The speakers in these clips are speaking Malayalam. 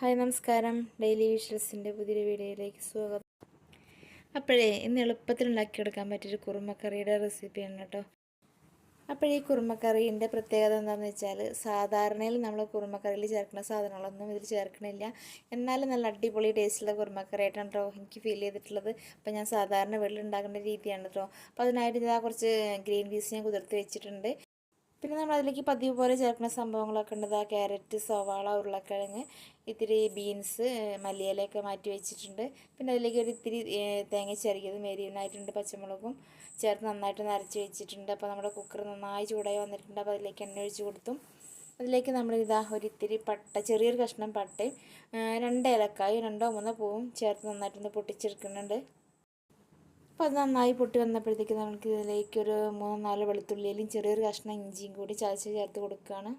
ഹായ് നമസ്കാരം. ഡെയിലി വിഷ്വൽസിന്റെ പുതിയൊരു വീഡിയോയിലേക്ക് സ്വാഗതം. അപ്പോഴേ ഇന്ന് എളുപ്പത്തിൽ ഉണ്ടാക്കിയെടുക്കാൻ പറ്റിയൊരു കുറുമക്കറിയുടെ റെസിപ്പിയാണ് കേട്ടോ. അപ്പോഴേ ഈ കുറുമക്കറീന്റെ പ്രത്യേകത എന്താണെന്ന് വെച്ചാൽ സാധാരണയിൽ നമ്മൾ കുറുമക്കറിയിൽ ചേർക്കുന്ന സാധനങ്ങളൊന്നും ഇതിൽ ചേർക്കണില്ല. എന്നാലും നല്ല അടിപൊളി ടേസ്റ്റുള്ള കുറുമക്കറിയായിട്ടാണ് കേട്ടോ എനിക്ക് ഫീൽ ചെയ്തിട്ടുള്ളത്. അപ്പോൾ ഞാൻ സാധാരണ വീട്ടിൽ ഉണ്ടാക്കുന്ന രീതിയാണ് കേട്ടോ അപ്പോൾ അതിനായിട്ട് ഞാൻ കുറച്ച് ഗ്രീൻ പീസ് ഞാൻ കുതിർത്ത് വെച്ചിട്ടുണ്ട്. പിന്നെ നമ്മൾ അതിലേക്ക് പതിവ് പോലെ ചേർക്കുന്ന സംഭവങ്ങളൊക്കെ ഉണ്ട്. ആ ക്യാരറ്റ് സവാള ഉരുളക്കിഴങ്ങ് ഇത്തിരി ബീൻസ് മല്ലിയിലൊക്കെ മാറ്റി വെച്ചിട്ടുണ്ട്. പിന്നെ അതിലേക്ക് ഒരു ഇത്തിരി തേങ്ങ ചെറിയത് മെരിയനായിട്ടുണ്ട് പച്ചമുളകും ചേർത്ത് നന്നായിട്ട് നരച്ച് വെച്ചിട്ടുണ്ട്. അപ്പോൾ നമ്മുടെ കുക്കർ നന്നായി ചൂടായി വന്നിട്ടുണ്ട്. അപ്പോൾ അതിലേക്ക് എണ്ണ ഒഴിച്ച് കൊടുത്തും. അതിലേക്ക് നമ്മൾ ഇതാ ഒരു ഇത്തിരി പട്ട ചെറിയൊരു കഷ്ണം പട്ടയും രണ്ട് ഏലക്കായും രണ്ടോ മൂന്നോ പൂവും ചേർത്ത് നന്നായിട്ടൊന്ന് പൊട്ടിച്ചെടുക്കുന്നുണ്ട്. അപ്പോൾ അത് നന്നായി പൊട്ടി വന്നപ്പോഴത്തേക്ക് നമുക്ക് ഇതിലേക്ക് ഒരു മൂന്നോ നാലോ വെളുത്തുള്ളിയിലും ചെറിയൊരു കഷ്ണം ഇഞ്ചിയും കൂടി ചതച്ച് ചേർത്ത് കൊടുക്കുകയാണ്.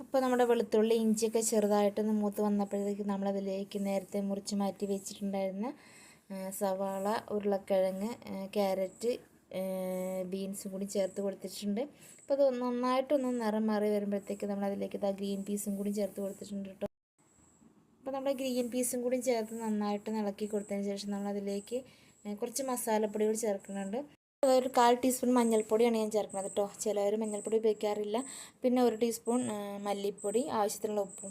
അപ്പോൾ നമ്മുടെ വെളുത്തുള്ളി ഇഞ്ചിയൊക്കെ ചെറുതായിട്ടൊന്ന് മൂത്ത് വന്നപ്പോഴത്തേക്ക് നമ്മളതിലേക്ക് നേരത്തെ മുറിച്ച് മാറ്റി വെച്ചിട്ടുണ്ടായിരുന്ന സവാള ഉരുളക്കിഴങ്ങ് ക്യാരറ്റ് ബീൻസും കൂടി ചേർത്ത് കൊടുത്തിട്ടുണ്ട്. അപ്പോൾ അത് നന്നായിട്ടൊന്ന് നിറം മാറി വരുമ്പോഴത്തേക്ക് നമ്മളതിലേക്ക് ഇതാ ഗ്രീൻ പീസും കൂടി ചേർത്ത് കൊടുത്തിട്ടുണ്ട് കേട്ടോ. അപ്പോൾ നമ്മുടെ ഗ്രീൻ പീസും കൂടി ചേർത്ത് നന്നായിട്ട് ഇളക്കി കൊടുത്തതിന് ശേഷം നമ്മളതിലേക്ക് കുറച്ച് മസാലപ്പൊടികൾ ചേർക്കുന്നുണ്ട്. ഒരു കാൽ ടീസ്പൂൺ മഞ്ഞൾപ്പൊടിയാണ് ഞാൻ ചേർക്കുന്നത് കേട്ടോ ചിലവർ മഞ്ഞൾപ്പൊടി ഉപയോഗിക്കാറില്ല. പിന്നെ ഒരു ടീസ്പൂൺ മല്ലിപ്പൊടി ആവശ്യത്തിനുള്ള ഉപ്പും.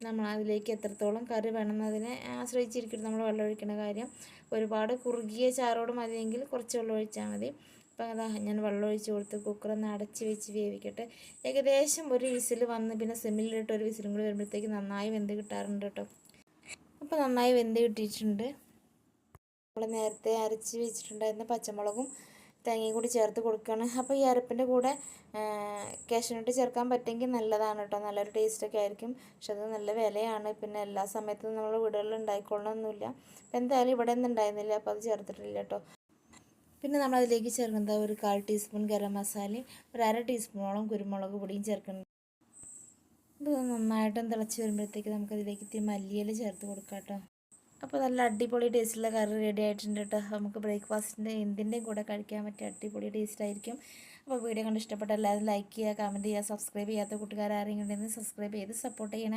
നമ്മൾ അതിലേക്ക് എത്രത്തോളം കറി വേണമെന്നതിനെ ആശ്രയിച്ചിരിക്കും നമ്മൾ വെള്ളം ഒഴിക്കുന്ന കാര്യം. ഒരുപാട് കുറുകിയ ചാറോട് മതിയെങ്കിൽ കുറച്ച് വെള്ളം ഒഴിച്ചാൽ മതി. അപ്പം അതാ ഞാൻ വെള്ളം ഒഴിച്ച് കൊടുത്ത് കുക്കറൊന്ന് അടച്ച് വെച്ച് വേവിക്കട്ടെ. ഏകദേശം ഒരു വിസിൽ വന്ന് പിന്നെ സെമ്മിലിട്ട് ഒരു വിസിലും കൂടി വരുമ്പോഴത്തേക്ക് നന്നായി വെന്ത് കിട്ടാറുണ്ട് കേട്ടോ അപ്പോൾ നന്നായി വെന്ത് കിട്ടിയിട്ടുണ്ട്. നമ്മൾ നേരത്തെ അരച്ച് വെച്ചിട്ടുണ്ടായിരുന്ന പച്ചമുളകും തേങ്ങയും കൂടി ചേർത്ത് കൊടുക്കുകയാണ്. അപ്പോൾ ഈ അരപ്പിന്റെ കൂടെ കാഷ്യൂനട്ട് ചേർക്കാൻ പറ്റുമെങ്കിൽ നല്ലതാണ് കേട്ടോ. നല്ലൊരു ടേസ്റ്റൊക്കെ ആയിരിക്കും. പക്ഷെ അത് നല്ല വിലയാണ്. പിന്നെ എല്ലാ സമയത്തും നമ്മൾ വീടുകളിൽ ഉണ്ടായിക്കൊള്ളണമെന്നില്ല അപ്പോൾ എന്തായാലും ഇവിടെ ഒന്നും ഉണ്ടായിരുന്നില്ല. അപ്പോൾ അത് ചേർത്തിട്ടില്ല കേട്ടോ. പിന്നെ നമ്മൾ അതിലേക്ക് ചേർക്കുന്നത് ഒരു കാൽ ടീസ്പൂൺ ഗരം മസാലയും ഒരു അര ടീസ്പൂണോളം കുരുമുളക് പൊടിയും ചേർക്കുന്നുണ്ട് ഇത് നന്നായിട്ടും തിളച്ച് വരുമ്പോഴത്തേക്ക് നമുക്കതിലേക്ക് ഇത്തിരി മല്ലിയില ചേർത്ത് കൊടുക്കാം കേട്ടോ. അപ്പോൾ നല്ല അടിപൊളി ടേസ്റ്റുള്ള കറി റെഡി ആയിട്ടുണ്ട് കേട്ടോ നമുക്ക് ബ്രേക്ക്ഫാസ്റ്റിന്റെ എന്തിന്റെയും കൂടെ കഴിക്കാൻ പറ്റിയ അടിപൊളി ടേസ്റ്റ് ആയിരിക്കും. അപ്പോൾ വീഡിയോ കണ്ട് ഇഷ്ടപ്പെട്ട എല്ലാവരും ലൈക്ക് ചെയ്യുക കമന്റ് ചെയ്യുക സബ്സ്ക്രൈബ് ചെയ്യാത്ത കൂട്ടുകാരെങ്കിലും ഉണ്ടെങ്കിൽ സബ്സ്ക്രൈബ് ചെയ്ത് സപ്പോർട്ട് ചെയ്യണേ.